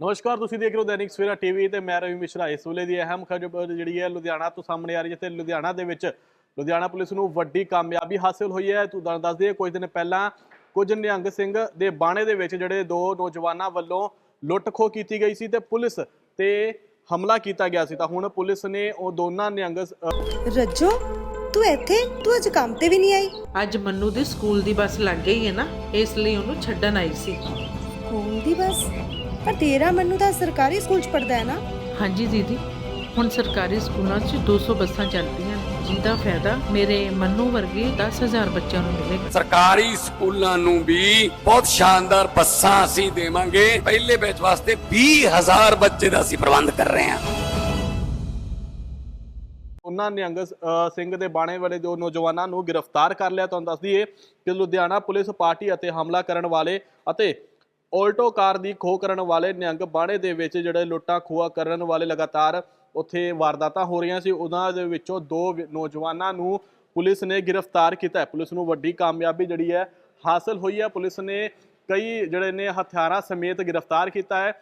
ਨਮਸਕਾਰ ਤੁਸੀਂ ਦੇਖ ਰਹੇ ਹੋ ਦੈਨਿਕ ਸਵੇਰਾ ਟੀਵੀ ਤੇ ਮੈਂ ਰਵੀ ਮਿਸ਼ਰਾ। ਇਸ ਵੇਲੇ ਦੀ ਅਹਿਮ ਖਬਰ ਜਿਹੜੀ ਹੈ ਲੁਧਿਆਣਾ ਤੋਂ ਸਾਹਮਣੇ ਆ ਰਹੀ ਹੈ ਜਿੱਥੇ ਲੁਧਿਆਣਾ ਦੇ ਵਿੱਚ ਲੁਧਿਆਣਾ ਪੁਲਿਸ ਨੂੰ ਵੱਡੀ ਕਾਮਯਾਬੀ ਹਾਸਲ ਹੋਈ ਹੈ। ਤੂੰ ਦੱਸ ਦੱਸ ਦੇ ਕੁਝ ਦਿਨ ਪਹਿਲਾਂ ਕੁਝ ਨਿਹੰਗ ਸਿੰਘ ਦੇ ਬਾਣੇ ਦੇ ਵਿੱਚ ਜਿਹੜੇ ਦੋ ਨੌਜਵਾਨਾਂ ਵੱਲੋਂ ਲੁੱਟ ਖੋਹ ਕੀਤੀ ਗਈ ਸੀ ਤੇ ਪੁਲਿਸ ਤੇ ਹਮਲਾ ਕੀਤਾ ਗਿਆ ਸੀ। ਤਾਂ ਹੁਣ ਪੁਲਿਸ ਨੇ ਉਹ ਦੋਨਾਂ ਨਿਹੰਗ ਰੱਜੋ ਤੂੰ ਇੱਥੇ? ਤੂੰ ਅੱਜ ਕੰਮ ਤੇ ਵੀ ਨਹੀਂ ਆਈ? ਅੱਜ ਮੰਨੂ ਦੇ ਸਕੂਲ ਦੀ ਬੱਸ ਲੱਗ ਗਈ ਹੈ ਨਾ ਇਸ ਲਈ ਉਹਨੂੰ ਛੱਡਣ ਆਈ ਸੀ। ਸਕੂਲ ਦੀ ਬਸ? ਪਰ ਤੇਰਾ ਮੰਨੂ ਤਾਂ ਸਰਕਾਰੀ ਸਕੂਲ ਚ ਪੜਦਾ ਹੈ ਨਾ। ਹਾਂਜੀ ਦੀਦੀ ਹੁਣ ਸਰਕਾਰੀ ਸਕੂਲਾਂ 'ਚ 200 ਬੱਸਾਂ ਚੱਲਦੀਆਂ ਨੇ, ਜਿਹਦਾ ਫਾਇਦਾ ਮੇਰੇ ਮੰਨੂ ਵਰਗੇ 10000 ਬੱਚਿਆਂ ਨੂੰ ਮਿਲੇਗਾ। ਸਰਕਾਰੀ ਸਕੂਲਾਂ ਨੂੰ ਵੀ ਬਹੁਤ ਸ਼ਾਨਦਾਰ ਬੱਸਾਂ ਅਸੀਂ ਦੇਵਾਂਗੇ। ਪਹਿਲੇ ਬੈਚ ਵਾਸਤੇ 20000 ਬੱਚੇ ਦਾ ਅਸੀਂ ਪ੍ਰਬੰਧ ਕਰ ਰਹੇ ਹਾਂ। ਉਹਨਾਂ ਨਿਹੰਗ ਅ, ਸਿੰਘ ਦੇ ਬਾਣੇ ਵਾਲੇ ਦੋ ਨੌਜਵਾਨਾਂ ਨੂੰ ਗ੍ਰਿਫਤਾਰ ਕਰ ਲਿਆ। ਤੁਹਾਨੂੰ ਦੱਸ ਦਈਏ ਕਿ ਲੁਧਿਆਣਾ ਪੁਲਿਸ ਪਾਰਟੀ ਅਤੇ ਹਮਲਾ ਕਰਨ ਵਾਲੇ ਅਤੇ ਆਲਟੋ ਕਾਰ ਦੀ ਖੋਹ ਕਰਨ ਵਾਲੇ ਨਿਹੰਗ ਬਾਣੇ ਦੇ ਵਿੱਚ ਜਿਹੜੇ ਲੁੱਟਾਂ ਖੋਹਾਂ ਕਰਨ ਵਾਲੇ ਲਗਾਤਾਰ ਉੱਥੇ ਵਾਰਦਾਤਾਂ ਹੋ ਰਹੀਆਂ ਸੀ, ਉਹਨਾਂ ਦੇ ਵਿੱਚੋਂ ਦੋ ਨੌਜਵਾਨਾਂ ਨੂੰ ਪੁਲਿਸ ਨੇ ਗ੍ਰਿਫਤਾਰ ਕੀਤਾ ਹੈ। ਪੁਲਿਸ ਨੂੰ ਵੱਡੀ ਕਾਮਯਾਬੀ ਜਿਹੜੀ ਹੈ ਹਾਸਲ ਹੋਈ ਹੈ। ਪੁਲਿਸ ਨੇ ਕਈ ਜਿਹੜੇ ਨੇ ਹਥਿਆਰਾਂ ਸਮੇਤ ਗ੍ਰਿਫਤਾਰ ਕੀਤਾ ਹੈ।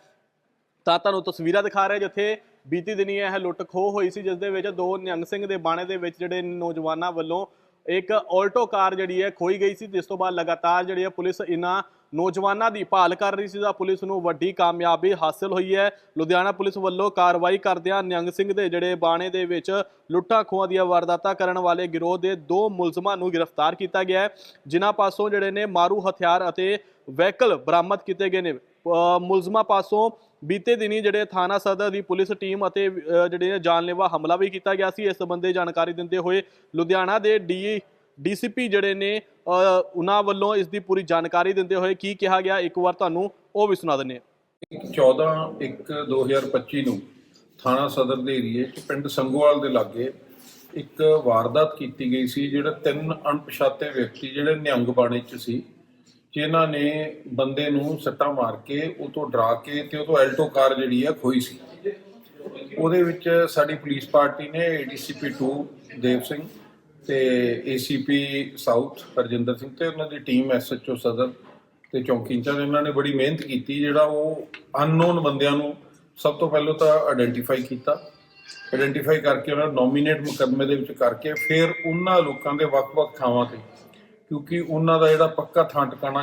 ਤਾਂ ਤੁਹਾਨੂੰ ਤਸਵੀਰਾਂ ਦਿਖਾ ਰਿਹਾ ਜਿੱਥੇ ਬੀਤੀ ਦਿਨੀ ਇਹ ਲੁੱਟ ਖੋਹ ਹੋਈ ਸੀ, ਜਿਸ ਦੇ ਵਿੱਚ ਦੋ ਨਿਹੰਗ ਸਿੰਘ ਦੇ ਬਾਣੇ ਦੇ ਵਿੱਚ ਜਿਹੜੇ ਨੌਜਵਾਨਾਂ ਵੱਲੋਂ ਇੱਕ ਆਲਟੋ ਕਾਰ ਜਿਹੜੀ ਹੈ ਖੋਈ ਗਈ ਸੀ। ਜਿਸ ਤੋਂ ਬਾਅਦ ਲਗਾਤਾਰ ਜਿਹੜੀ ਹੈ ਪੁਲਿਸ ਇਹਨਾਂ ਨੌਜਵਾਨਾਂ ਦੀ ਭਾਲ ਕਰ ਰਹੀ ਸੀ ਤਾਂ ਪੁਲਿਸ ਨੂੰ ਵੱਡੀ ਕਾਮਯਾਬੀ ਹਾਸਲ ਹੋਈ ਹੈ। ਲੁਧਿਆਣਾ ਪੁਲਿਸ ਵੱਲੋਂ ਕਾਰਵਾਈ ਕਰਦਿਆਂ ਨਿਹੰਗ ਸਿੰਘ ਦੇ ਜਿਹੜੇ ਬਾਣੇ ਦੇ ਵਿੱਚ ਲੁੱਟਾਂ ਖੋਹਾਂ ਦੀਆਂ ਵਾਰਦਾਤਾਂ ਕਰਨ ਵਾਲੇ ਗਿਰੋਹ ਦੇ ਦੋ ਮੁਲਜ਼ਮਾਂ ਨੂੰ ਗ੍ਰਿਫਤਾਰ ਕੀਤਾ ਗਿਆ ਹੈ। ਜਿਨ੍ਹਾਂ ਪਾਸੋਂ ਜਿਹੜੇ ਨੇ ਮਾਰੂ ਹਥਿਆਰ ਅਤੇ ਵਹੀਕਲ ਬਰਾਮਦ ਕੀਤੇ ਗਏ ਨੇ। ਮੁਲਜ਼ਮਾਂ ਪਾਸੋਂ ਬੀਤੇ ਦਿਨੀ ਜਿਹੜੇ ਥਾਣਾ ਸਦਰ ਦੀ ਪੁਲਿਸ ਟੀਮ ਅਤੇ ਜਿਹੜੇ ਨੇ ਜਾਨਲੇਵਾ ਹਮਲਾ ਵੀ ਕੀਤਾ ਗਿਆ ਸੀ। ਇਸ ਸੰਬੰਧੀ ਜਾਣਕਾਰੀ ਦਿੰਦੇ ਹੋਏ ਲੁਧਿਆਣਾ ਦੇ ਡੀ, ਡੀਸੀਪੀ ਜਿਹੜੇ ਨੇ ਉਹਨਾਂ ਵੱਲੋਂ ਇਸ ਦੀ ਪੂਰੀ ਜਾਣਕਾਰੀ ਦਿੰਦੇ ਹੋਏ ਕੀ ਕਿਹਾ ਗਿਆ? ਇੱਕ ਵਾਰ ਤੁਹਾਨੂੰ ਉਹ ਵੀ ਸੁਣਾ ਦਿੰਦੇ ਹਾਂ। 14 1 2025 ਨੂੰ ਥਾਣਾ ਸਦਰ ਦੇ ਏਰੀਏ 'ਚ ਪਿੰਡ ਸੰਗੋਵਾਲ ਦੇ ਲਾਗੇ ਇੱਕ ਵਾਰਦਾਤ ਕੀਤੀ ਗਈ ਸੀ, ਜਿਹੜਾ ਤਿੰਨ ਅਣਪਛਾਤੇ ਵਿਅਕਤੀ ਜਿਹੜੇ ਨਿਹੰਗ ਬਾਣੇ 'ਚ ਸੀ, ਜਿਨ੍ਹਾਂ ਨੇ ਬੰਦੇ ਨੂੰ ਸੱਟਾਂ ਮਾਰ ਕੇ ਉਹ ਤੋਂ ਡਰਾ ਕੇ ਤੇ ਉਹ ਤੋਂ ਐਲਟੋ ਕਾਰ ਜਿਹੜੀ ਆ ਖੋਈ ਸੀ। ਉਹਦੇ ਵਿੱਚ ਸਾਡੀ ਪੁਲਿਸ ਪਾਰਟੀ ਨੇ ਏਡੀਸੀਪੀ 2 ਦੇਵ ਸਿੰਘ ਤੇ ਏਸੀਪੀ ਸਾਊਥ ਹਰਜਿੰਦਰ ਸਿੰਘ ਤੇ ਉਹਨਾਂ ਦੀ ਟੀਮ ਐਸਐਚਓ ਸਦਰ ਤੇ ਚੌਂਕੀ ਇੰਚਾਰਜ, ਇਹਨਾਂ ਨੇ ਬੜੀ ਮਿਹਨਤ ਕੀਤੀ ਜਿਹੜਾ ਉਹ ਅਨਨੋਨ ਬੰਦਿਆਂ ਨੂੰ ਸਭ ਤੋਂ ਪਹਿਲਾਂ ਤਾਂ ਆਇਡੈਂਟੀਫਾਈ ਕੀਤਾ। ਆਇਡੈਂਟੀਫਾਈ ਕਰਕੇ ਉਹਨਾਂ ਨੂੰ ਨੋਮੀਨੇਟ ਮੁਕੱਦਮੇ ਦੇ ਵਿੱਚ ਕਰਕੇ ਫਿਰ ਉਹਨਾਂ ਲੋਕਾਂ ਦੇ ਵੱਖ-ਵੱਖ ਥਾਵਾਂ ਤੇ, ਕਿਉਂਕਿ ਉਹਨਾਂ ਦਾ ਜਿਹੜਾ ਪੱਕਾ ਥਾਂ ਟਿਕਾਣਾ